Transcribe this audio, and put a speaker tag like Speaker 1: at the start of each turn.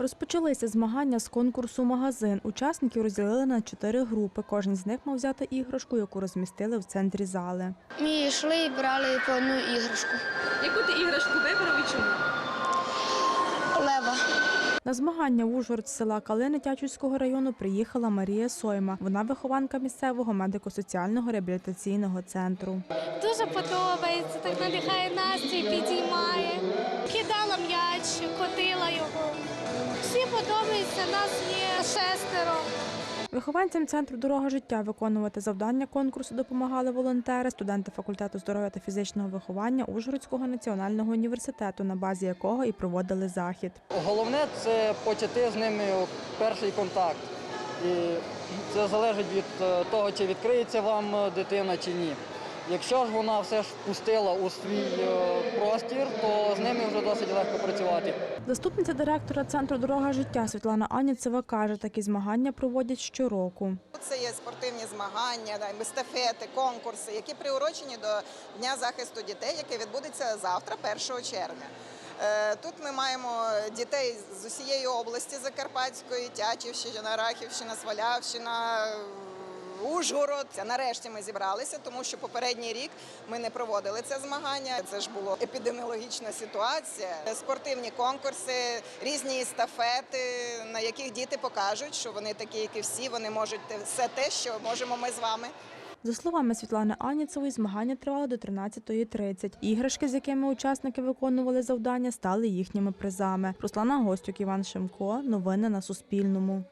Speaker 1: Розпочалися змагання з конкурсу Магазин. Учасників розділили на чотири групи. Кожен з них мав взяти іграшку, яку розмістили в центрі зали.
Speaker 2: Ми йшли і брали по одну іграшку.
Speaker 3: Яку ти іграшку вибрав і чому?
Speaker 2: Лева.
Speaker 1: На змагання в Ужгород з села Калини Тячівського району приїхала Марія Сойма. Вона вихованка місцевого медико-соціального реабілітаційного центру.
Speaker 4: Дуже подобається, так надихає настрій, підіймає. Кидала м'яч, котила його. Подобається, нас є шестеро.
Speaker 1: Вихованцям центру Дорога життя виконувати завдання конкурсу допомагали волонтери, студенти факультету здоров'я та фізичного виховання Ужгородського національного університету, на базі якого і проводили захід.
Speaker 5: Головне це почати з ними перший контакт. І це залежить від е, того, чи відкриється вам е, дитина чи ні. Якщо ж вона все ж впустила у свій е, простір, то з ними вже досить легко працювати.
Speaker 1: Заступниця директора центру Дорога життя Світлана Аніцева каже, такі змагання проводять щороку.
Speaker 6: Це є спортивні змагання, естафети, конкурси, які приурочені до Дня захисту дітей, який відбудеться завтра, 1 червня. Е, Тут ми маємо дітей з усієї області Закарпатської, Тячівщина, Рахівщина, Свалявщина. Ужгород. Нарешті ми зібралися, тому що попередній рік ми не проводили це змагання. Це ж була епідеміологічна ситуація. Спортивні конкурси, різні естафети, на яких діти покажуть, що вони такі, як і всі, вони можуть все те, що можемо ми з вами.
Speaker 1: За словами Світлани Аніцевої, змагання тривали до 13.30. Іграшки, з якими учасники виконували завдання, стали їхніми призами. Руслана Гостюк, Іван Шимко. Новини на Суспільному.